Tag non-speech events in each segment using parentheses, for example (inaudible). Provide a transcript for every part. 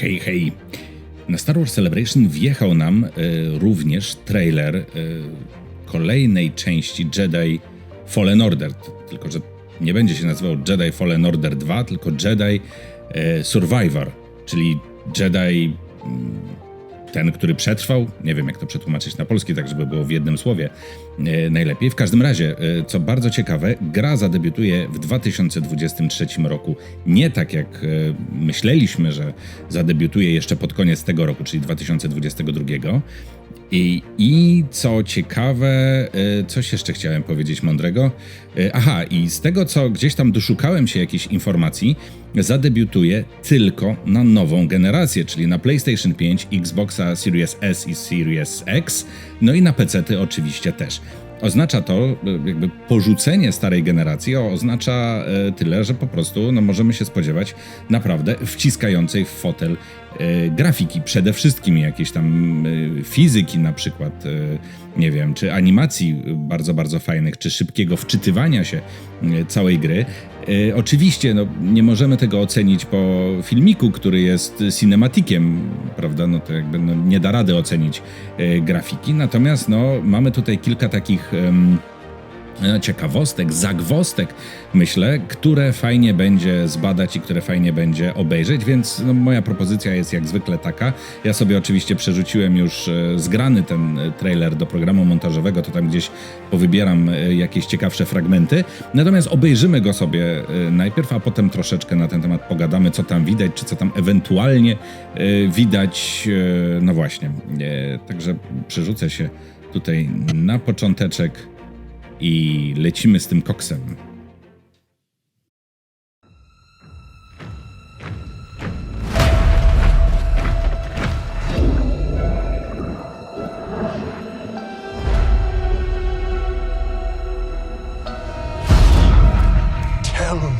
Hej, hej. Na Star Wars Celebration wjechał nam e, również trailer e, kolejnej części Jedi Fallen Order. Tylko, że nie będzie się nazywał Jedi Fallen Order 2, tylko Jedi e, Survivor, czyli Jedi mm, ten, który przetrwał. Nie wiem, jak to przetłumaczyć na polski, tak żeby było w jednym słowie e, najlepiej. W każdym razie, e, co bardzo ciekawe, gra zadebiutuje w 2023 roku. Nie tak jak e, myśleliśmy, że zadebiutuje jeszcze pod koniec tego roku, czyli 2022. I, I co ciekawe, coś jeszcze chciałem powiedzieć mądrego. Aha, i z tego co gdzieś tam doszukałem się jakiejś informacji, zadebiutuje tylko na nową generację, czyli na PlayStation 5, Xboxa Series S i Series X, no i na PC-ty oczywiście też. Oznacza to e, jakby porzucenie starej generacji, oznacza e, tyle, że po prostu no, możemy się spodziewać naprawdę wciskającej w fotel e, grafiki, przede wszystkim jakieś tam fizyki na przykład, nie wiem, czy animacji bardzo, bardzo fajnych, czy szybkiego wczytywania się całej gry. E, Oczywiście no, nie możemy tego ocenić po filmiku, który jest cinematikiem, prawda? No to jakby no, nie da rady ocenić e, grafiki. Natomiast no, mamy tutaj kilka takich e, ciekawostek, zagwostek, myślę, które fajnie będzie zbadać i które fajnie będzie obejrzeć, więc no, moja propozycja jest jak zwykle taka. Ja sobie oczywiście przerzuciłem już e, zgrany ten e, trailer do programu montażowego, to tam gdzieś powybieram e, jakieś ciekawsze fragmenty. Natomiast obejrzymy go sobie e, najpierw, a potem troszeczkę na ten temat pogadamy, co tam widać, czy co tam ewentualnie e, widać. e, No właśnie. E, Także przerzucę się tutaj na począteczek i lecimy z tym koksem. Tell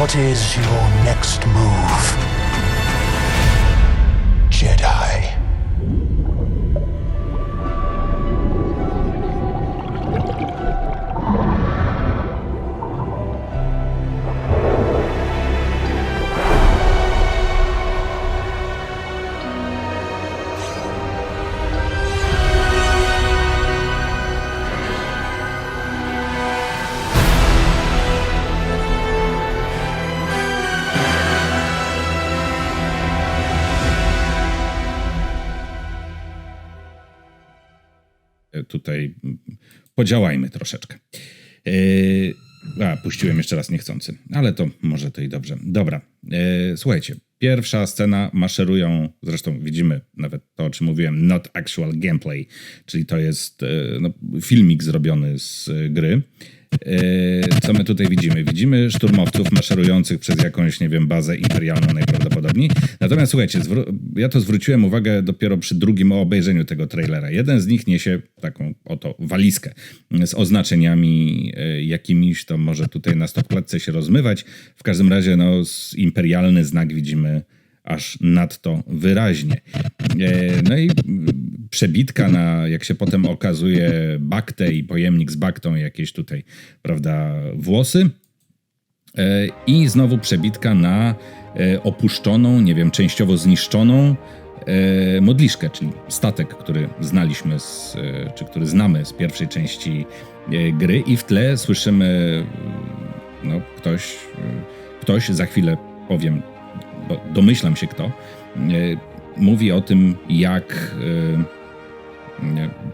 What is your next move? Tutaj podziałajmy troszeczkę. Yy, a, puściłem jeszcze raz niechcący, ale to może to i dobrze. Dobra, yy, słuchajcie. Pierwsza scena maszerują, zresztą widzimy nawet to, o czym mówiłem, not actual gameplay, czyli to jest yy, no, filmik zrobiony z gry. Yy, Co my tutaj widzimy? Widzimy szturmowców maszerujących przez jakąś, nie wiem, bazę imperialną najprawdopodobniej. Natomiast słuchajcie, ja to zwróciłem uwagę dopiero przy drugim obejrzeniu tego trailera. Jeden z nich niesie taką oto walizkę z oznaczeniami yy, jakimiś, to może tutaj na stopklatce się rozmywać. W każdym razie, no, imperialny znak widzimy aż nadto wyraźnie. E, No i przebitka na, jak się potem okazuje, baktę i pojemnik z baktą, jakieś tutaj, prawda, włosy. E, I znowu przebitka na e, opuszczoną, nie wiem, częściowo zniszczoną e, modliszkę, czyli statek, który znaliśmy, z, czy który znamy z pierwszej części gry. I w tle słyszymy, no, ktoś, ktoś, za chwilę powiem, bo domyślam się kto, mówi o tym, jak.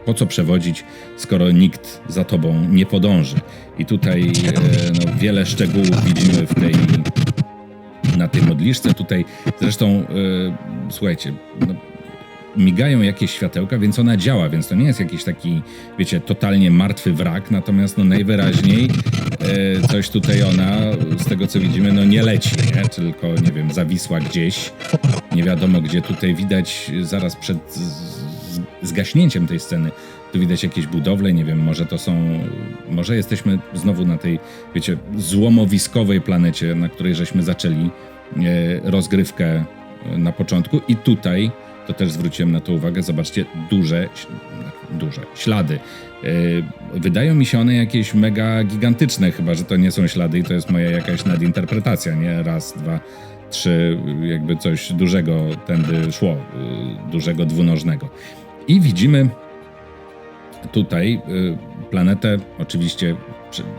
Po co przewodzić, skoro nikt za tobą nie podąży? I tutaj e, no, wiele szczegółów widzimy w tej, na tej modliszce. Tutaj zresztą, e, słuchajcie, no, migają jakieś światełka, więc ona działa, więc to nie jest jakiś taki, wiecie, totalnie martwy wrak, natomiast no najwyraźniej e, coś tutaj ona, z tego co widzimy, no nie leci, nie? tylko, nie wiem, zawisła gdzieś, nie wiadomo gdzie tutaj widać zaraz przed zgaśnięciem tej sceny. Tu widać jakieś budowle, nie wiem, może to są, może jesteśmy znowu na tej, wiecie, złomowiskowej planecie, na której żeśmy zaczęli e, rozgrywkę e, na początku i tutaj, to też zwróciłem na to uwagę, zobaczcie, duże, duże ślady. E, Wydają mi się one jakieś mega gigantyczne, chyba że to nie są ślady i to jest moja jakaś nadinterpretacja, nie? Raz, dwa, trzy, jakby coś dużego tędy szło, dużego dwunożnego. I widzimy tutaj y, planetę, oczywiście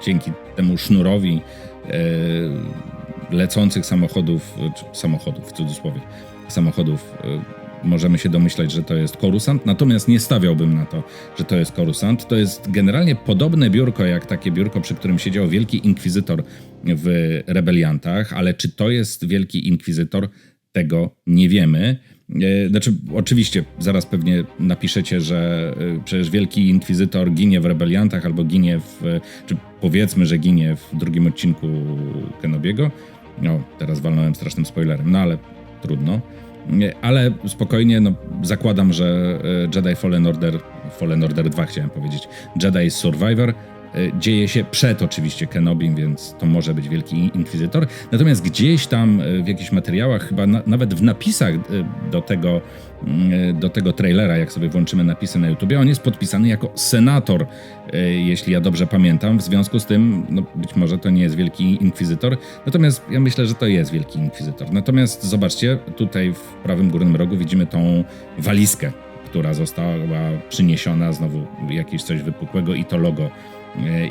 dzięki temu sznurowi y, lecących samochodów, samochodów w cudzysłowie, samochodów, y, możemy się domyślać, że to jest korusant, natomiast nie stawiałbym na to, że to jest korusant. To jest generalnie podobne biurko jak takie biurko, przy którym siedział Wielki Inkwizytor w Rebeliantach, ale czy to jest Wielki Inkwizytor, tego nie wiemy. E, Znaczy, oczywiście, zaraz pewnie napiszecie, że e, przecież Wielki Inkwizytor ginie w Rebeliantach albo ginie w, czy powiedzmy, że ginie w drugim odcinku Kenobiego. No, teraz walnąłem strasznym spoilerem, no ale trudno. Ale spokojnie, no, zakładam, że e, Jedi Fallen Order, Fallen Order 2 chciałem powiedzieć, Jedi Survivor e, dzieje się przed oczywiście Kenobim, więc to może być Wielki Inkwizytor. Natomiast gdzieś tam e, w jakichś materiałach, chyba na, nawet w napisach e, do tego, mm, do tego trailera, jak sobie włączymy napisy na YouTubie, on jest podpisany jako senator, e, jeśli ja dobrze pamiętam. W związku z tym, no, być może to nie jest Wielki Inkwizytor, natomiast ja myślę, że to jest Wielki Inkwizytor. Natomiast zobaczcie, tutaj w prawym górnym rogu widzimy tą walizkę, która została przyniesiona, znowu jakieś coś wypukłego i to logo e,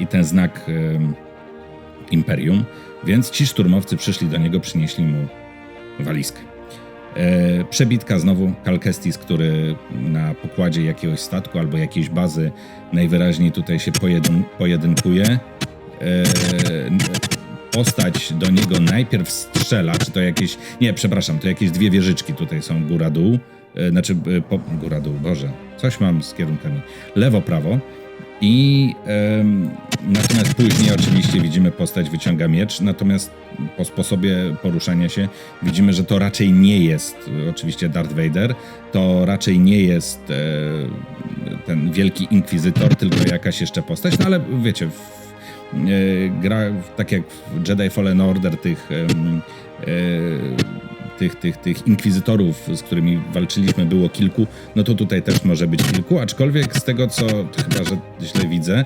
i ten znak Imperium, więc ci szturmowcy przyszli do niego, przynieśli mu walizkę. E, przebitka znowu Kalkestis, który na pokładzie jakiegoś statku albo jakiejś bazy najwyraźniej tutaj się pojedyn pojedynkuje. E, postać do niego najpierw strzela, czy to jakieś. Nie, przepraszam, to jakieś dwie wieżyczki tutaj są góra-dół. E, znaczy, po, góra-dół, Boże, coś mam z kierunkami. Lewo-prawo. I em, natomiast później oczywiście widzimy postać wyciąga miecz, natomiast po sposobie poruszania się widzimy, że to raczej nie jest oczywiście Darth Vader, to raczej nie jest e, ten wielki inkwizytor, tylko jakaś jeszcze postać, no ale wiecie, w, e, gra tak jak w Jedi Fallen Order tych e, tych, tych, tych inkwizytorów, z którymi walczyliśmy, było kilku, no to tutaj też może być kilku, aczkolwiek z tego, co chyba, że źle widzę,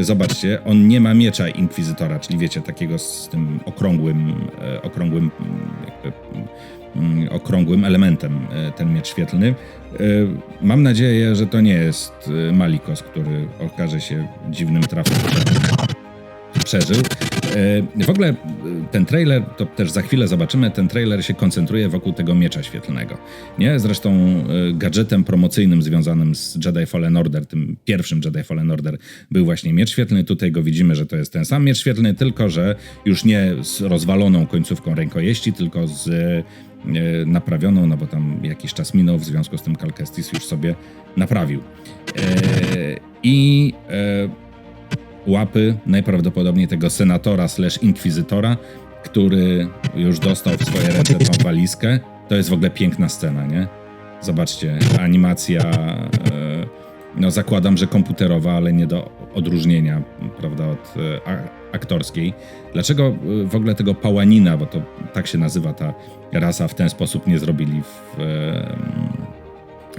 zobaczcie, on nie ma miecza inkwizytora, czyli wiecie, takiego z tym okrągłym, e, okrągłym, mm, okrągłym elementem e, ten miecz świetlny. E, Mam nadzieję, że to nie jest Malikos, który okaże się dziwnym trafem przeżył. E, W ogóle e, ten trailer, to też za chwilę zobaczymy, ten trailer się koncentruje wokół tego miecza świetlnego. Nie? Zresztą e, gadżetem promocyjnym związanym z Jedi Fallen Order, tym pierwszym Jedi Fallen Order, był właśnie miecz świetlny. Tutaj go widzimy, że to jest ten sam miecz świetlny, tylko że już nie z rozwaloną końcówką rękojeści, tylko z naprawioną, no bo tam jakiś czas minął, w związku z tym Kalkestis już sobie naprawił. E, I e, łapy najprawdopodobniej tego senatora slash inkwizytora, który już dostał w swoje ręce tą walizkę. To jest w ogóle piękna scena, nie? Zobaczcie, animacja, e, no zakładam, że komputerowa, ale nie do odróżnienia, prawda, od e, aktorskiej. Dlaczego e, w ogóle tego pałanina, bo to tak się nazywa ta rasa, w ten sposób nie zrobili w,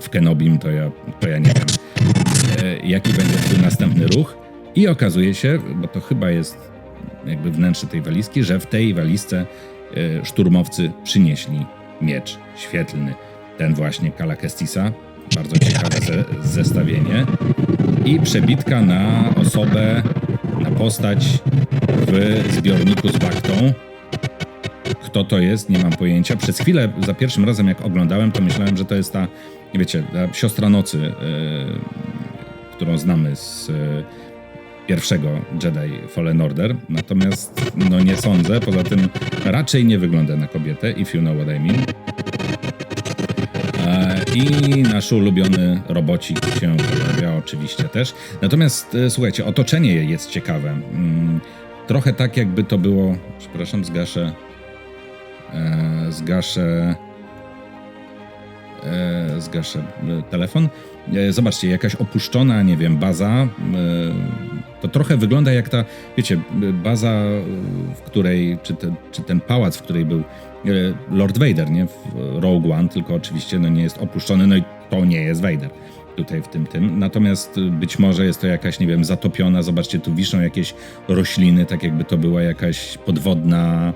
w Kenobim, to ja, to ja nie wiem jaki będzie twój następny ruch. I okazuje się, bo to chyba jest jakby wnętrze tej walizki, że w tej walizce e, szturmowcy przynieśli miecz świetlny. Ten właśnie Kalakestisa. Bardzo ciekawe ze, zestawienie. I przebitka na osobę, na postać w zbiorniku z baktą. Kto to jest, nie mam pojęcia. Przez chwilę, za pierwszym razem jak oglądałem, to myślałem, że to jest ta, wiecie, ta siostra nocy, yy, którą znamy z pierwszego Jedi Fallen Order. Natomiast, no nie sądzę, poza tym raczej nie wygląda na kobietę, if you know what I mean. I nasz ulubiony robocik się pojawia oczywiście też. Natomiast e, słuchajcie, otoczenie jest ciekawe. Mm, Trochę tak jakby to było, przepraszam, zgaszę e, zgaszę zgaszę e, telefon. E, Zobaczcie, jakaś opuszczona, nie wiem, baza. e, To trochę wygląda jak ta, wiecie, baza, e, w której, czy, te, czy ten pałac, w której był e, Lord Vader, nie? W Rogue One, tylko oczywiście no, nie jest opuszczony, no i to nie jest Vader tutaj w tym tym. Natomiast być może jest to jakaś, nie wiem, zatopiona. Zobaczcie, tu wiszą jakieś rośliny, tak jakby to była jakaś podwodna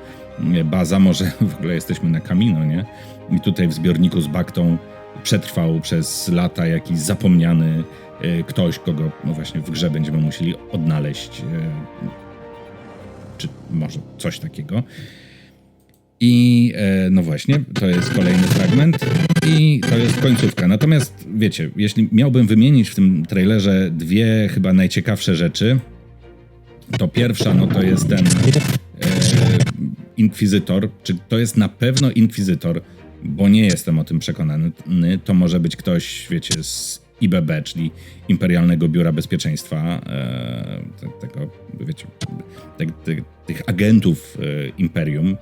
baza. Może (laughs) w ogóle jesteśmy na Kamino, nie? I tutaj w zbiorniku z baktą przetrwał przez lata jakiś zapomniany y, ktoś, kogo no właśnie w grze będziemy musieli odnaleźć. y, Czy może coś takiego. I e, no właśnie, to jest kolejny fragment i to jest końcówka. Natomiast wiecie, jeśli miałbym wymienić w tym trailerze dwie chyba najciekawsze rzeczy, to pierwsza no to jest ten e, Inkwizytor. Czy to jest na pewno Inkwizytor? Bo nie jestem o tym przekonany. To może być ktoś, wiecie, z IBB, czyli Imperialnego Biura Bezpieczeństwa, e, te- tego, wiecie, te, te, tych agentów e, Imperium,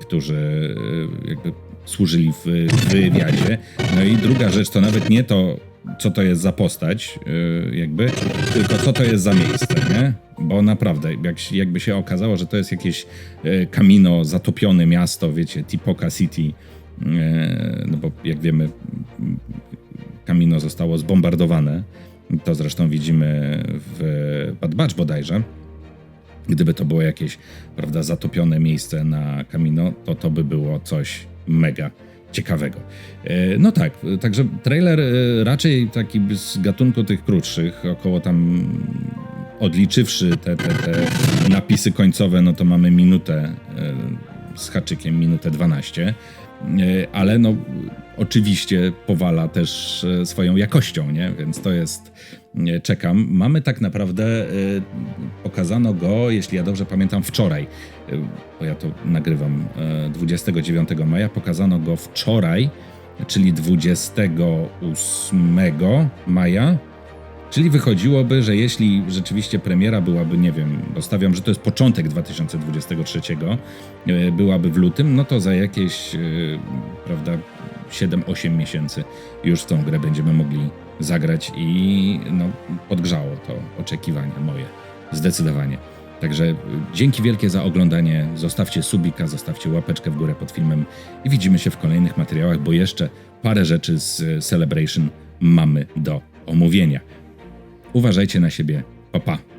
którzy e, jakby służyli w, w wywiadzie. No i druga rzecz to nawet nie to, co to jest za postać, e, jakby, tylko co to jest za miejsce, nie? Bo naprawdę, jak, jakby się okazało, że to jest jakieś e, kamino, zatopione miasto, wiecie, Tipoca City, e, no bo jak wiemy, kamino zostało zbombardowane. To zresztą widzimy w Bad Batch bodajże. Gdyby to było jakieś, prawda, zatopione miejsce na Kamino, to to by było coś mega ciekawego. E, No tak, także trailer e, raczej taki z gatunku tych krótszych, około tam odliczywszy te, te, te napisy końcowe, no to mamy minutę e, z haczykiem, minutę 12. E, Ale no, oczywiście powala też e, swoją jakością, nie? Więc to jest. Czekam. Mamy tak naprawdę. Pokazano go, jeśli ja dobrze pamiętam, wczoraj. Bo ja to nagrywam e, 29 maja. Pokazano go wczoraj, czyli 28 maja. Czyli wychodziłoby, że jeśli rzeczywiście premiera byłaby, nie wiem, stawiam, że to jest początek 2023, e, byłaby w lutym, no to za jakieś, e, prawda, 7-8 miesięcy już w tą grę będziemy mogli zagrać i no, podgrzało to oczekiwania moje, zdecydowanie. Także e, dzięki wielkie za oglądanie. Zostawcie subika, zostawcie łapeczkę w górę pod filmem i widzimy się w kolejnych materiałach, bo jeszcze parę rzeczy z Celebration mamy do omówienia. Uważajcie na siebie. Pa, pa.